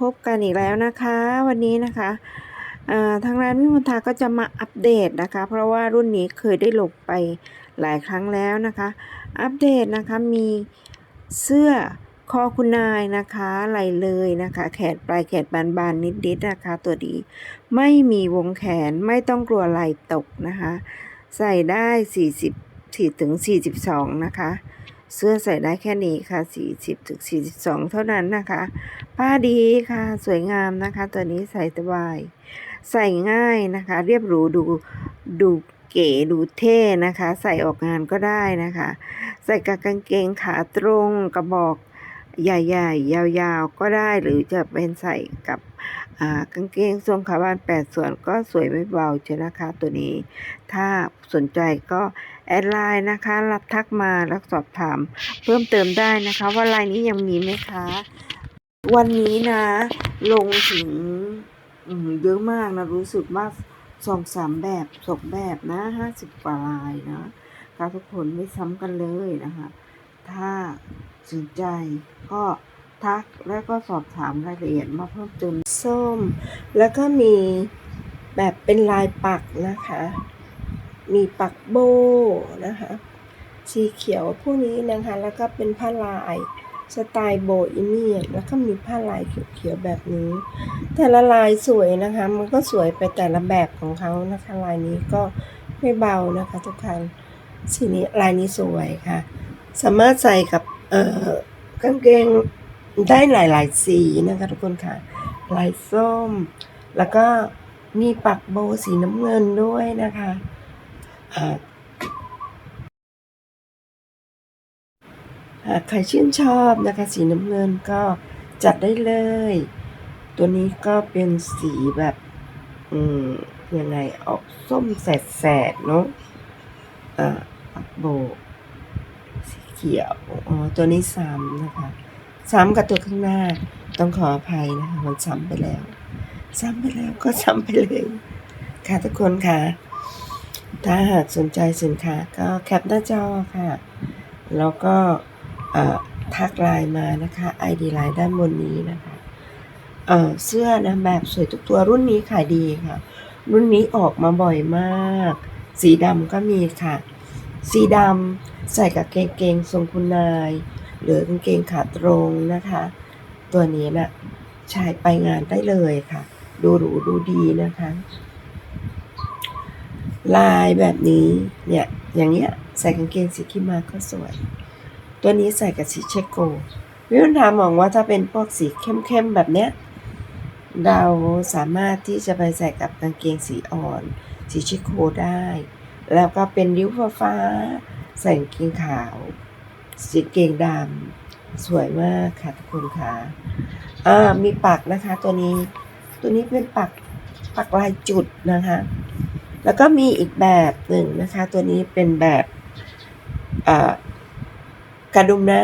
พบกันอีกแล้วนะคะ วันนี้นะคะทางร้านวิมลทาก็จะมาอัปเดตนะคะ เพราะว่ารุ่นนี้เคยได้ลงไปหลายครั้งแล้วนะคะ อัปเดตนะคะมีเสื้อคอคุณนายนะคะไหลเลยนะคะ แขนปลายแขนบานๆนิดๆนะคะ ตัวดี ไม่มีวงแขนไม่ต้องกลัวไหลตกนะคะ ใส่ได้ 40ถึถึง 42 นะคะ เสื้อใส่ได้แค่นี้ค่ะ 40ถึง42 เท่านั้นนะคะ ผ้าดีค่ะ สวยงามนะคะ ตัวนี้ใส่สบาย ใส่ง่ายนะคะ เรียบหรูดูดูเก๋ดูเท่นะคะ ใส่ออกงานก็ได้นะคะ ใส่กับกางเกงขาตรงกระบอกใหญ่ๆ ยาวๆ ก็ได้หรือจะเป็นใส่กับ กางเกงทรงขาบานแปดส่วนก็สวยไม่เบาเชียนะคะตัวนี้ ถ้าสนใจก็แอดไลน์นะคะ รับทักมาแล้วสอบถาม เพิ่มเติมได้นะคะ ว่าลายนี้ยังมีไหมคะ วันนี้นะ ลงถึงเยอะมากนะ รู้สึกว่าสองสามแบบสองแบบนะห้าสิบกว่าลายนะคะทุกคนไม่ซ้ำกันเลยนะคะ ถ้าสนใจก็ ทักแล้วก็สอบถามรายละเอียดมาเพิ่มเติมส้ม แล้วก็มีแบบเป็นลายปักนะคะ มีปักโบนะคะ สีเขียวพวกนี้นะคะ แล้วก็เป็นผ้าลายสไตล์โบอิเมียนแล้วก็มีผ้าลายเขียวๆแบบนี้ แต่ละลายสวยนะคะ มันก็สวยไปแต่ละแบบของเขานะคะ ลายนี้ก็ไม่เบานะคะ ทุกท่านสีนี้ลายนี้สวยค่ะ สามารถใส่กับเอ่อกางเกง ได้หลายๆสีนะคะทุกคนค่ะ ลายส้ม แล้วก็มีปักโบสีน้ำเงินด้วยนะคะอ่าหากใครชื่นชอบนะคะ สีน้ำเงินก็จัดได้เลย ตัวนี้ก็เป็นสีแบบ อืม ยังไงออกส้มแสดๆเนาะอ่าปักโบ สีเขียว อ๋อ ตัวนี้ซ้ำนะคะ ซ้ำกับตัวข้างหน้า ต้องขออภัยนะคะมันซ้ำไปแล้ว ซ้ำไปแล้วก็ซ้ำไปเลย ค่ะทุกคนค่ะ ถ้าหากสนใจสินค้าก็แคปหน้าจอค่ะ แล้วก็ทักไลน์มานะคะ ID ไลน์ด้านบนนี้นะคะเเสื้อนะแบบสวยทุกตัวรุ่นนี้ขายดีค่ะ รุ่นนี้ออกมาบ่อยมาก สีดำก็มีค่ะ สีดำใส่กับเกงเกงทรงคุณนาย หรือกางเกงขาตรงนะคะ ตัวนี้นะ่ะใช้ไปงานได้เลยค่ะ ดูหรูดูดีนะคะ ลายแบบนี้เนี่ยอย่างเงี้ยใส่กางเกงสีขีมาก็สวย ตัวนี้ใส่กับสีเชโกวิวันทามองว่าถ้าเป็นพวกสีเข้มๆแบบเนี้ยเราสามารถที่จะไปใส่กับกางเกงสีอ่อน สีเชโกได้ แล้วก็เป็นริ้วฟ้าใส่กางเกงขาว สีเกงดำสวยมากค่ะทุกคนค่ะอ่ามีปักนะคะ ตัวนี้ ตัวนี้เป็นปักปักลายจุดนะคะ แล้วก็มีอีกแบบหนึ่งนะคะ ตัวนี้เป็นแบบอ่ากระดุมหน้า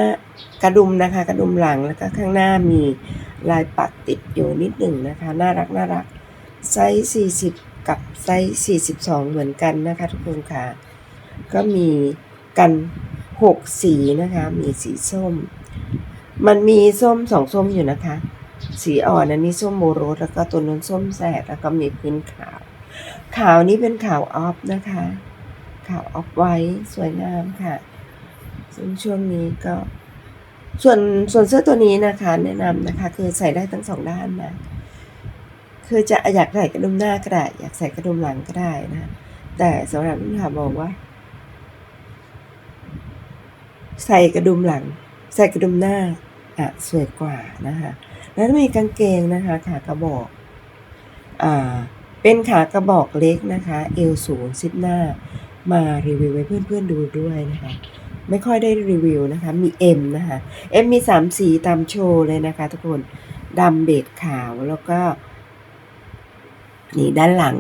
กระดุมนะคะ กระดุมหลังแล้วก็ข้างหน้ามีลายปักติดอยู่นิดหนึ่งนะคะ น่ารักน่ารักไซส์40กับไซส์42 เหมือนกันนะคะ ทุกคนค่ะ ก็มีกัน 6สีนะคะ มีสีส้ม มันมีส้มสองส้มอยู่นะคะ สีอ่อนอันนี้ส้มโมโรสแล้วก็ตัวนั้นส้มแสดแล้วก็มีพื้นขาว ขาวนี้เป็นขาวออฟนะคะ ขาวออฟไว้สวยงามค่ะ ซึ่งช่วงนี้ก็ ส่วนส่วนเสื้อตัวนี้นะคะ แนะนำนะคะ คือใส่ได้ทั้งสองด้านนะคือจะอยากใส่กระดุมหน้าก็ได้อยากใส่กระดุมหลังก็ได้นะ แต่สำหรับพี่ถามบอกว่า ใส่กระดุมหลัง ใส่กระดุมหน้าอะสวยกว่านะคะแล้วมีกางเกงนะคะขากระบอกอ่าเป็นขากระบอกเล็กนะคะเอวสูงซิปหน้า มารีวิวให้เพื่อนๆดูด้วยนะคะไม่ค่อยได้รีวิวนะคะ มี M นะคะ M มี 3 สีตามโชว์เลยนะคะทุกคนดำเบจขาวแล้วก็ นี่ด้านหลัง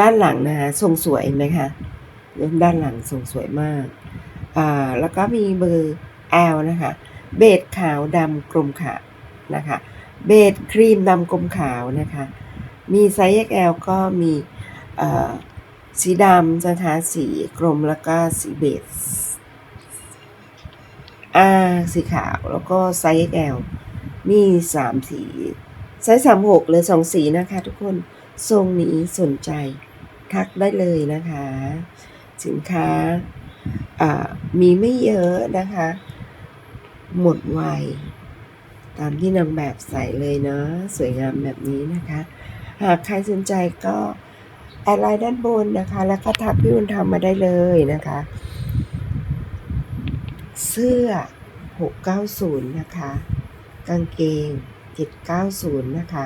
ด้านหลังนะคะทรงสวยไหมคะด้านหลังทรงสวยมาก อ่าแล้วก็มีเบอร์ L นะคะ เบจขาวดำกลมขาวนะคะ เบจครีมดำกลมขาวนะคะ มีไซส์ XL ก็มีสีดำนะคะสีกลมแล้วก็สีเบจอาสีขาวแล้วก็ไซส์ XL มีสามสีไซส์สามหกเลยสองสีนะคะทุกคนทรงนี้สนใจ ทักได้เลยนะคะ สินค้าอ่า มีไม่เยอะนะคะ หมดไวตามที่นางแบบใส่เลยเนาะสวยงามแบบนี้นะคะ หากใครสนใจก็แอดไลน์ด้านบนนะคะ แล้วก็ทักพี่บุญธรรมาได้เลยนะคะ เสื้อ 690 นะคะ กางเกง 790 นะคะ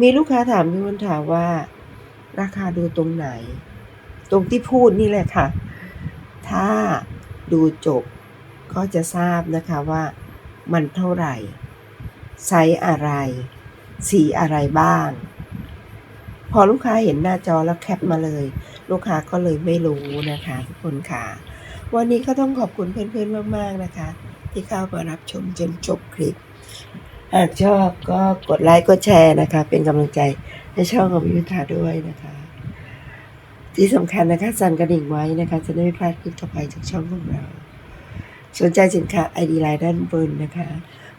มีลูกค้าถามพี่บุญธรรมว่า ราคาดูตรงไหน ตรงที่พูดนี่แหละค่ะ ถ้าดูจบก็จะทราบนะคะว่ามันเท่าไหร่ ไซส์อะไร สีอะไรบ้าง พอลูกค้าเห็นหน้าจอแล้วแคปมาเลย ลูกค้าก็เลยไม่รู้นะคะทุกคนค่ะ วันนี้ก็ต้องขอบคุณเพื่อนๆมากๆนะคะ ที่เข้ามารับชมจนจบคลิป หากชอบก็กดไลค์กดแชร์นะคะ เป็นกำลังใจให้ช่องของพิวทาด้วยนะคะ ที่สำคัญนะคะสั่นกระดิ่งไว้นะคะ จะได้ไม่พลาดคลิปต่อไปจากช่องของเรา สนใจสินค้าไอดีไลน์ด้านบนนะคะ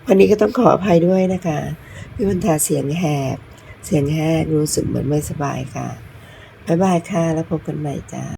วันนี้ก็ต้องขออภัยด้วยนะคะพี่บรรทาเสียงแหบ เสียงแห้งรู้สึกเหมือนไม่สบายค่ะ บ๊ายบายค่ะ แล้วพบกันใหม่จ้า